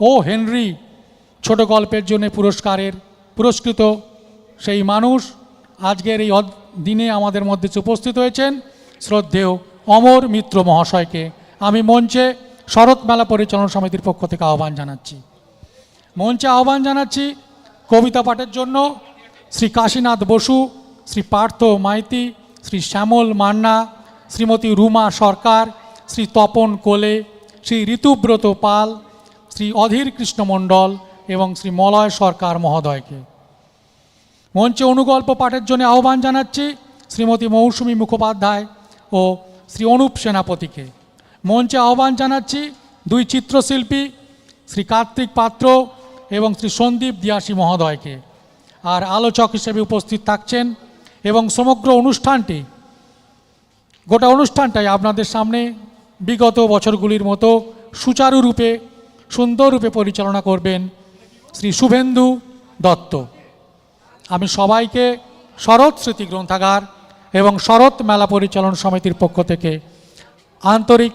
ও Henry, ছোট গল্পের জন্য পুরস্কারের, পুরস্কৃত সেই মানুষ আজকের এই দিনে আমাদের মধ্যে উপস্থিত হয়েছেন শ্রদ্ধেয় অমর মিত্র মহাশয়কে। আমি মঞ্চে শরৎ মেলা পরিচালনা সমিতির পক্ষ থেকে আহ্বান জানাচ্ছি। মঞ্চে আহ্বান জানাচ্ছি কবিতা পাঠের জন্য শ্রী কাশীনাথ বসু, শ্রী পার্থ মাইতি, শ্রী শ্যামল মান্না, শ্রীমতী রুমা সরকার, শ্রী তপন কোলে, শ্রী ঋতুব্রত পাল শ্রী অধীর কৃষ্ণ মণ্ডল এবং শ্রী মলয় সরকার মহোদয়কে। মঞ্চে অনুগল্প পাঠের জন্য আহ্বান জানাচ্ছি শ্রীমতী মৌসুমী মুখোপাধ্যায় ও শ্রী অনুপ সেনাপতিকে। মঞ্চে আহ্বান জানাচ্ছি দুই চিত্রশিল্পী শ্রী কার্তিক পাত্র এবং শ্রী সন্দীপ দিয়াসী মহোদয়কে। আর আলোচক হিসেবে উপস্থিত থাকছেন এবং সমগ্র অনুষ্ঠানটি, গোটা অনুষ্ঠানটাই আপনাদের সামনে বিগত বছরগুলির মতো সুচারুরূপে সুন্দররূপে পরিচালনা করবেন শ্রী শুভেন্দু দত্ত। আমি সবাইকে শরৎ স্মৃতি গ্রন্থাগার এবং শরৎ মেলা পরিচালন সমিতির পক্ষ থেকে আন্তরিক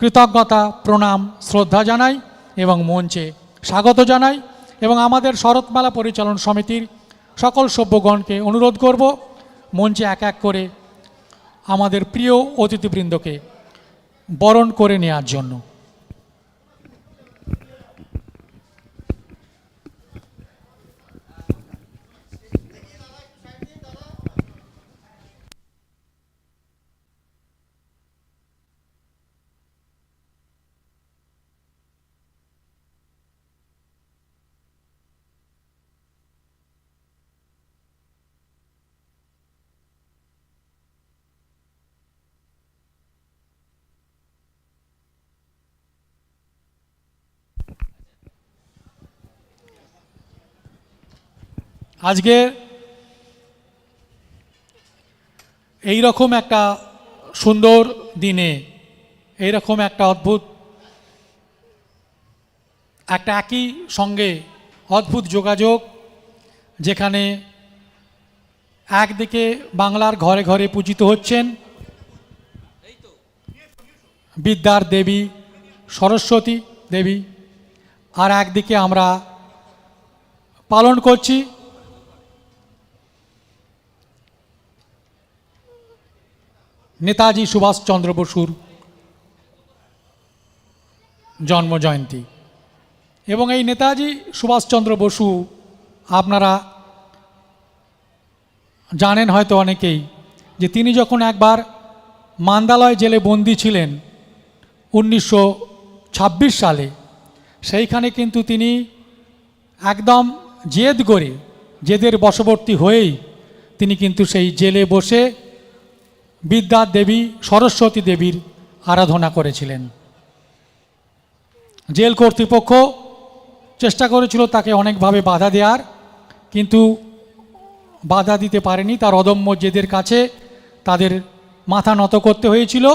কৃতজ্ঞতা, প্রণাম, শ্রদ্ধা জানাই এবং মঞ্চে স্বাগত জানাই এবং আমাদের শরৎ মেলা পরিচালন সমিতির সকল সভ্যগণকে অনুরোধ করব মঞ্চে এক এক করে আমাদের প্রিয় অতিথিবৃন্দকে বরণ করে নেওয়ার জন্য। আজকে এই রকম একটা সুন্দর দিনে এই রকম একটা অদ্ভুত, একটা একই সঙ্গে অদ্ভুত যোগাযোগ, যেখানে একদিকে বাংলার ঘরে ঘরে পূজিত হচ্ছেন বিদ্যার দেবী, সরস্বতী দেবী, আর একদিকে আমরা পালন করছি। নেতাজি সুভাষচন্দ্র বসুর জন্মজয়ন্তী এবং এই নেতাজি সুভাষচন্দ্র বসু আপনারা জানেন হয়তো অনেকেই যে তিনি যখন একবার মান্দালয় জেলে বন্দী ছিলেন উনিশশো ছাব্বিশ সালে, সেইখানে কিন্তু তিনি একদম জেদ করে, জেদের বশবর্তী হয়েই তিনি কিন্তু সেই জেলে বসে বিদ্যার দেবী, সরস্বতী দেবীর আরাধনা করেছিলেন। জেল কর্তৃপক্ষ চেষ্টা করেছিল তাকে অনেকভাবে বাধা দেওয়ার, কিন্তু বাধা দিতে পারেনি। তার অদম্য জেদের কাছে তাদের মাথা নত করতে হয়েছিল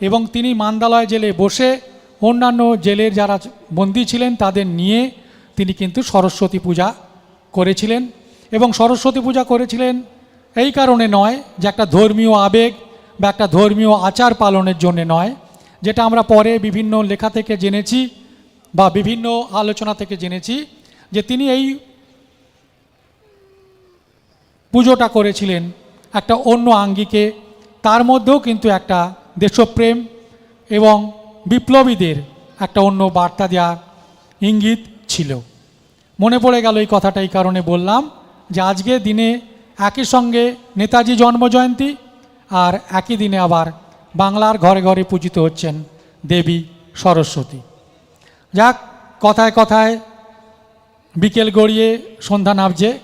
এবং তিনি মান্দালয় জেলে বসে অন্যান্য জেলের যারা বন্দী ছিলেন তাদের নিয়ে তিনি কিন্তু সরস্বতী পূজা করেছিলেন এবং সরস্বতী পূজা করেছিলেন এই কারণে নয় যে একটা ধর্মীয় আবেগ বা একটা ধর্মীয় আচার পালনের জন্য নয়, যেটা আমরা পরে বিভিন্ন লেখা থেকে জেনেছি বা বিভিন্ন আলোচনা থেকে জেনেছি যে তিনি এই পুজোটা করেছিলেন একটা অন্য আঙ্গিকে, তার মধ্যেও কিন্তু একটা দেশপ্রেম এবং বিপ্লবীদের একটা অন্য বার্তা দেওয়ার ইঙ্গিত ছিল। মনে পড়ে গেল এই কথাটা এই কারণে বললাম যে আজকে দিনে একই সঙ্গে নেতাজি জন্মজয়ন্তী আর একই দিনে আবার বাংলার ঘরে ঘরে পূজিত হচ্ছেন দেবী সরস্বতী। যাক, কথায় কথায় বিকেল গড়িয়ে সন্ধ্যা নামছে।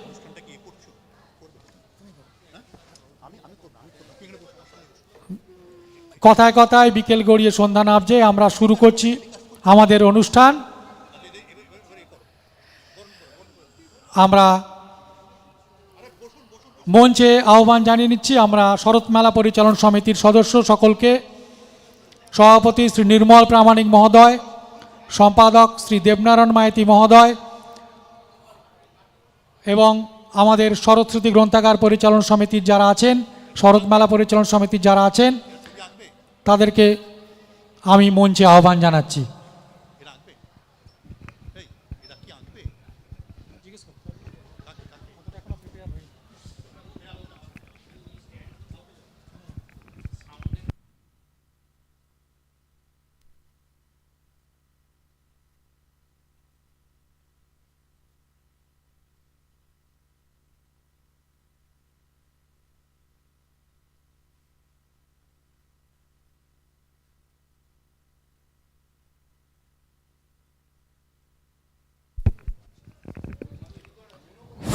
কথায় কথায় বিকেল গড়িয়ে সন্ধ্যা নামছে। আমরা শুরু করছি আমাদের অনুষ্ঠান। আমরা মঞ্চে আহ্বান জানিয়ে নিচ্ছি, আমরা শরৎ মেলা পরিচালন সমিতির সদস্য সকলকে। সভাপতি শ্রী নির্মল প্রামাণিক মহোদয়, সম্পাদক শ্রী দেবনারায়ণ মাইতি মহোদয় এবং আমাদের শরৎস্মৃতি গ্রন্থাগার পরিচালন সমিতির যারা আছেন, শরৎ মেলা পরিচালন সমিতির যারা আছেন, তাদেরকে আমি মঞ্চে আহ্বান জানাচ্ছি।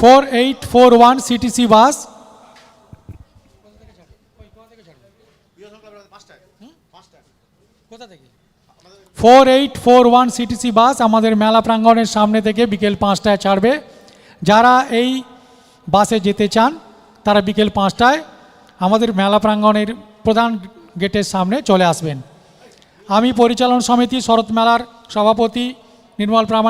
Four eight four one CTC bus four eight four one CTC bus আমাদের মেলা প্রাঙ্গণের সামনে থেকে বিকেল পাঁচটায় ছাড়বে। যারা এই বাসে যেতে চান, তারা বিকেল পাঁচটায় আমাদের মেলা প্রাঙ্গণের প্রধান গেটের সামনে চলে আসবেন। আমি পরিচালন সমিতি শরৎ মেলার সভাপতি নির্মল প্রামাণিক।